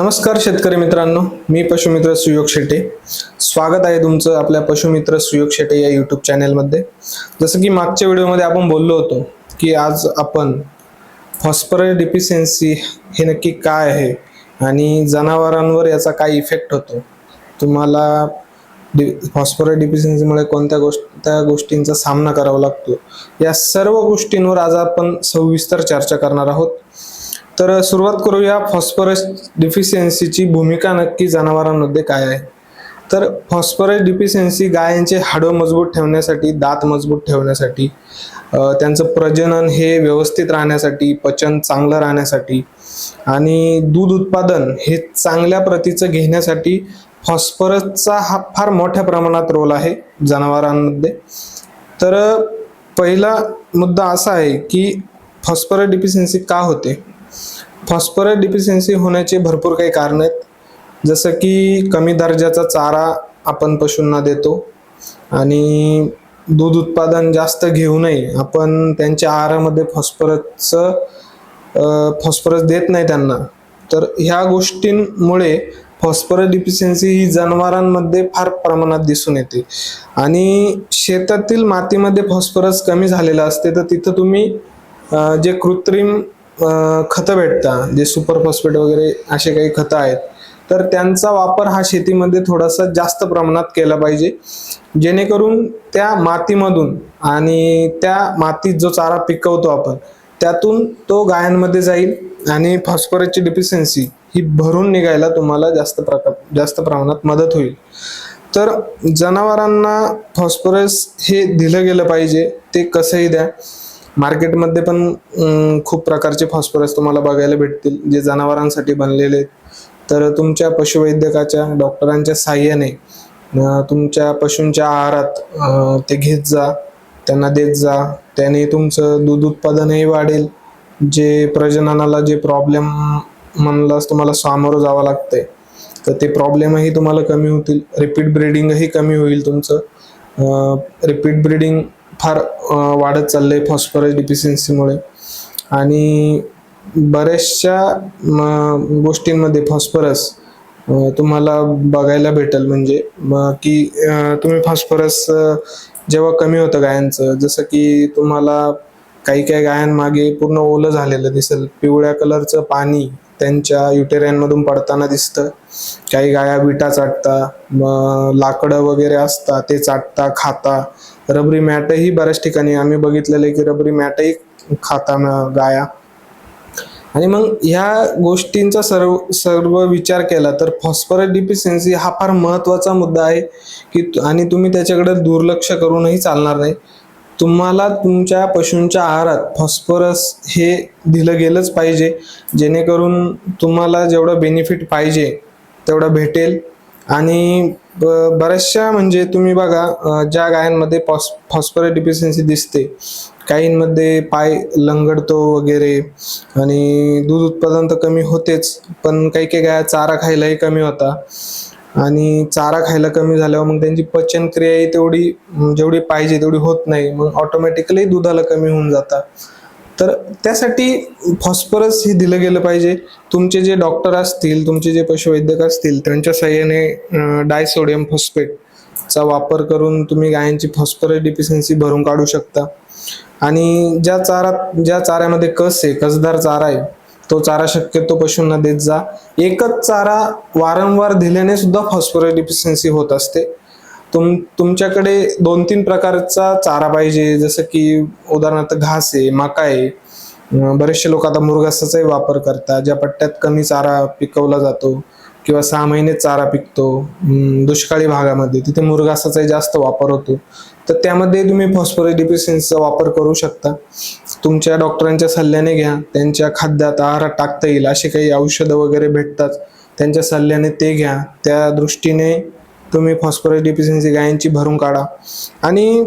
नमस्कार शेतकरी मित्रांनो मी पशुमित्र सुयोग शेटे. स्वागत आहे तुमचं आपल्या पशुमित्र सुयोग शेटे या यूट्यूब चॅनेलमध्ये जसं की मागच्या व्हिडिओमध्ये आपण बोललो होतो की आज आपण फॉस्फरस डिफिशियन्सी हे नक्की काय आहे आणि जनावरांवर याचा काय इफेक्ट होतो? तुम्हाला डि फॉस्फरस डिफिशियन्सीमुळे कोणत्या गोष्ट गोष्टींचा सामना करावा लागतो? या सर्व गोष्टींवर आज आपण सविस्तर चर्चा करणार आहोत. तर सुरुवात करूया फॉस्फरस डिफिशियन्सीची भूमिका नक्की जनावरांमध्ये काय आहे? तर फॉस्फरस डिफिशियन्सी गायांचे हाडं मजबूत ठेवण्यासाठी दात मजबूत ठेवण्यासाठी त्यांचं प्रजनन हे व्यवस्थित राहण्यासाठी पचन चांगलं राहण्यासाठी आणि दूध उत्पादन हे चांगल्या प्रतीचं घेण्यासाठी फॉस्फरसचा हा फार मोठ्या प्रमाणात रोल आहे जनावरांमध्ये. तर पहिला मुद्दा असा आहे की फॉस्फरस डिफिशियन्सी का होते? फॉस्फरस डिफिशियन्सी होण्याचे भरपूर काही कारण आहेत. जसं की कमी दर्जाचा चारा आपण पशूंना देतो आणि दूध उत्पादन जास्त घेऊ नये. आपण त्यांच्या आहारामध्ये फॉस्फरसचं फॉस्फरस देत नाही त्यांना. तर ह्या गोष्टींमुळे फॉस्फरस डिफिशियन्सी ही जनावरांमध्ये फार प्रमाणात दिसून येते. आणि शेतातील मातीमध्ये फॉस्फरस कमी झालेलं असते तर तिथं तुम्ही जे कृत्रिम खतं भेटतात जे सुपर फॉस्फेट वगैरे असे काही खतं आहेत. तर त्यांचा वापर हा शेतीमध्ये थोडासा जास्त प्रमाणात केला पाहिजे. जेणेकरून त्या मातीमधून आणि त्या मातीत जो चारा पिकवतो आपण त्यातून तो गायांमध्ये जाईल आणि फॉस्फरसची डिफिशियन्सी ही भरून निघायला तुम्हाला जास्त प्रकार जास्त प्रमाणात मदत होईल. तर जनावरांना फॉस्फरस हे दिलं गेलं पाहिजे ते कसंही द्या. मार्केटमध्ये पण खूप प्रकारचे फॉस्फरस तुम्हाला बघायला भेटतील जे जनावरांसाठी बनलेले आहेत. तर तुमच्या पशुवैद्यकाच्या डॉक्टरांच्या साह्याने तुमच्या पशूंच्या आहारात ते घेत जा त्यांना देत जा त्याने तुमचं दूध उत्पादनही वाढेल. जे प्रजननाला जे प्रॉब्लेम म्हणलास तुम्हाला सामोरं जावं लागतंय. तर ते प्रॉब्लेमही तुम्हाला कमी होतील. रिपीट ब्रीडिंगही कमी होईल तुमचं. रिपीट ब्रीडिंग फार वाढत वाढत चाललंय फॉस्फरस डिफिशियन्सीमुळे आणि बऱ्याचशा म, गोष्टींमध्ये फॉस्फरस तुम्हाला बघायला भेटेल म्हणजे की तुम्ही फॉस्फरस जेव्हा कमी होतं गायांचं जसं की तुम्हाला काही काही गायांमागे पूर्ण ओलं झालेलं दिसेल पिवळ्या कलरचं पाणी त्यांच्या युटेरियनमधून पडताना दिसतं. काही गाया विटा चाटता मग लाकडं वगैरे असतात ते चाटता खाता. रबरी मॅटही बऱ्याच ठिकाणी आम्ही बघितलेलं आहे की रबरी मॅटही खाता गाया. आणि मग ह्या गोष्टींचा सर्व सर्व विचार केला तर फॉस्फरस डिफिशियन्सी हा फार महत्त्वाचा मुद्दा आहे की तु- आणि तुम्ही त्याच्याकडे दुर्लक्ष करूनही चालणार नाही. तुम्हाला तुमच्या पशूंच्या आहारात फॉस्फरस हे दिलं गेलंच पाहिजे जेणेकरून तुम्हाला जेवढं बेनिफिट पाहिजे तेवढं भेटेल. आणि ब- बऱ्याचशा म्हणजे तुम्ही बघा ज्या गायांमध्ये फॉस फॉस्फरस डिफिशियन्सी दिसते काहींमध्ये पाय लंगडतो वगैरे आणि दूध उत्पादन तर कमी होतेच पण काही काही गाया चारा खायलाही कमी होता. आणि चारा खायला कमी झाल्यावर मग त्यांची पचनक्रियाही तेवढी जेवढी पाहिजे तेवढी होत नाही. मग ऑटोमॅटिकली दुधाला कमी होऊन जातात तर त्यासाठी फॉस्फरस हे दिलं गेलं पाहिजे. तुमचे जे डॉक्टर असतील तुमचे जे पशुवैद्यक असतील त्यांच्या सहाय्याने डायसोडियम फॉस्फेटचा वापर करून तुम्ही गायांची फॉस्फरस डिफिशियन्सी भरून काढू शकता. आणि ज्या चारा ज्या चाऱ्यामध्ये कस आहे कसदार चारा आहे तो चारा शक्यतो पशूंना देत जा. एकच चारा वारंवार दिल्याने सुद्धा फॉस्फरस डिफिशियन्सी होत असते. तुम तुमच्याकडे दोन तीन प्रकारचा चारा पाहिजे जसं की उदाहरणार्थ घास आहे मका आहे. बरेचसे लोक आता मुरघासाचाही वापर करतात ज्या पट्ट्यात कमी चारा पिकवला जातो किंवा सहा महिने चारा पिकतो. दुष्काळी भागामध्ये तिथे मुरघासाचाही जास्त वापर होतो. तर त्यामध्ये तुम्ही फॉस्फोरस डिफिशियन्सीचा वापर करू शकता. तुमच्या डॉक्टरांच्या सल्ल्याने घ्या. त्यांच्या खाद्यात आहारात टाकता येईल असे काही औषधं वगैरे भेटतात. त्यांच्या सल्ल्याने ते घ्या. त्या दृष्टीने तुम्ही फॉस्फरस डिफिशियन्सी गायांची भरून काढा. आणि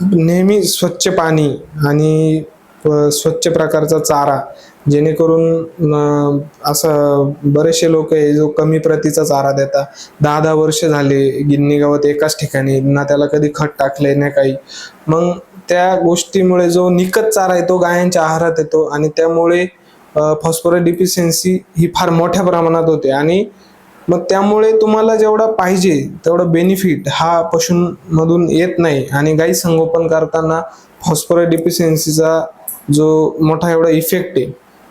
नेहमी स्वच्छ पाणी आणि स्वच्छ प्रकारचा चारा जेणेकरून असं बरेचसे लोक आहे जो कमी प्रतीचा चारा देतात. दहा दहा वर्ष झाले गिन्नी गावात एकाच ठिकाणी ना त्याला कधी खत टाकले ना काही. मग त्या गोष्टीमुळे जो निकत चारा आहे तो गायांच्या आहारात येतो आणि त्यामुळे फॉस्फरस डिफिशियन्सी ही फार मोठ्या प्रमाणात होते. आणि मग त्यामुळे तुम्हाला जेवढा पाहिजे तेवढा बेनिफिट हा पशूंमधून येत नाही. आणि गाई संगोपन करताना फॉस्फरस डिफिशियन्सीचा जो मोठा एवढा इफेक्ट आहे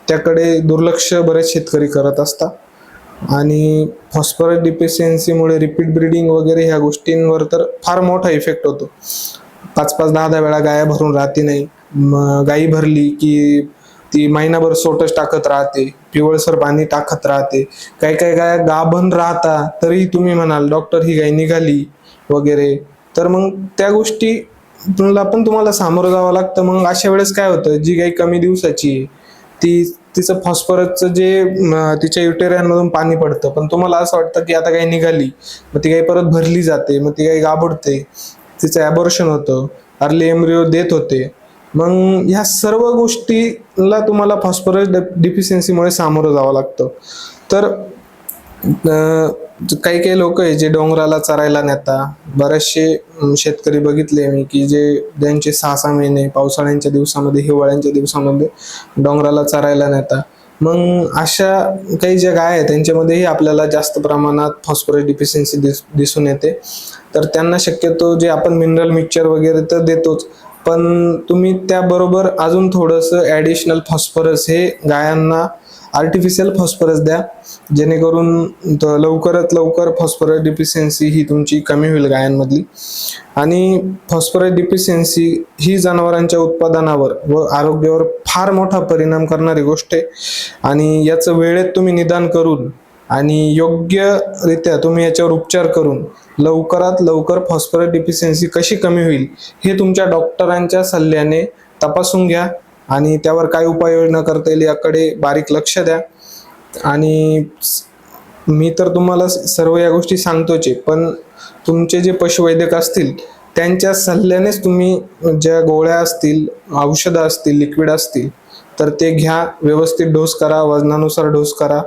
त्याकडे दुर्लक्ष बरेच शेतकरी करत असतात. आणि फॉस्फरस डिफिशियन्सीमुळे रिपीट ब्रीडिंग वगैरे ह्या गोष्टींवर तर फार मोठा इफेक्ट होतो. पाच पाच दहा दहा वेळा गाया भरून राहते नाही. मग गाई भरली की ती महिनाभर सोटच टाकत राहते पिवळसर पाणी टाकत राहते. काही काही गाय गाभण राहता तरी तुम्ही म्हणाल डॉक्टर ही गाय निघाली वगैरे. तर मग त्या गोष्टी पण तुम्हाला सामोरं जावं लागतं. मग अशा वेळेस काय होतं? जी गाय कमी दिवसाची ती तिचं फॉस्फरसचं जे तिच्या युटेरियांमधून पाणी पडतं. पण तुम्हाला असं वाटतं की आता काही निघाली मग ती काही परत भरली जाते मग ती गाय गाभडते. तिचं ॲबॉर्शन होतं. अर्ली एम्ब्रिओ देत होते. मग ह्या सर्व गोष्टीला तुम्हाला फॉस्फरस डिफिशियन्सीमुळे सामोरं जावं लागतं. तर काही काही लोक आहे जे डोंगराला चरायला नेता. बरेचसे शेतकरी बघितले मी की जे ज्यांचे सहा सहा महिने पावसाळ्यांच्या दिवसामध्ये हिवाळ्यांच्या दिवसामध्ये डोंगराला चरायला नेता. मग अशा काही ज्या गाय आहेत त्यांच्यामध्येही आपल्याला जास्त प्रमाणात फॉस्फरस डिफिशियन्सी दिस दिसून येते. तर त्यांना शक्यतो जे आपण मिनरल मिक्सचर वगैरे तर देतोच पण तुम्ही त्याबरोबर अजून थोडंसं ॲडिशनल फॉस्फरस हे गायांना आर्टिफिशियल फॉस्फरस द्या. जेणेकरून लवकरात लवकर फॉस्फरस डिफिशियन्सी ही तुमची कमी होईल गायांमधली. आणि फॉस्फरस डिफिशियन्सी ही जनावरांच्या उत्पादनावर व आरोग्यावर फार मोठा परिणाम करणारी गोष्ट आहे. आणि याचं वेळेत तुम्ही निदान करून आणि योग्यरित्या तुम्ही याच्यावर उपचार करून लवकरात लवकर फॉस्फरस डिफिशियन्सी कशी कमी होईल हे तुमच्या डॉक्टरांच्या सल्ल्याने तपासून घ्या. आणि त्यावर काय उपाययोजना करता येईल याकडे बारीक लक्ष द्या. आणि मी तर तुम्हाला स- सर्व या गोष्टी सांगतोच आहे पण तुमचे जे पशुवैद्यक असतील त्यांच्या सल्ल्यानेच तुम्ही ज्या गोळ्या असतील औषधं असतील लिक्विड असतील तर ते घ्या व्यवस्थित डोस करा वजनानुसार डोस करा.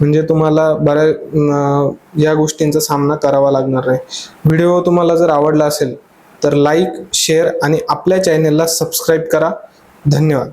म्हणजे तुम्हाला बऱ्या या गोष्टींचा सामना करावा लागणार नाही व्हिडिओ तुम्हाला जर आवडला असेल तर लाईक शेअर आणि आपल्या चॅनेलला सबस्क्राईब करा. धन्यवाद.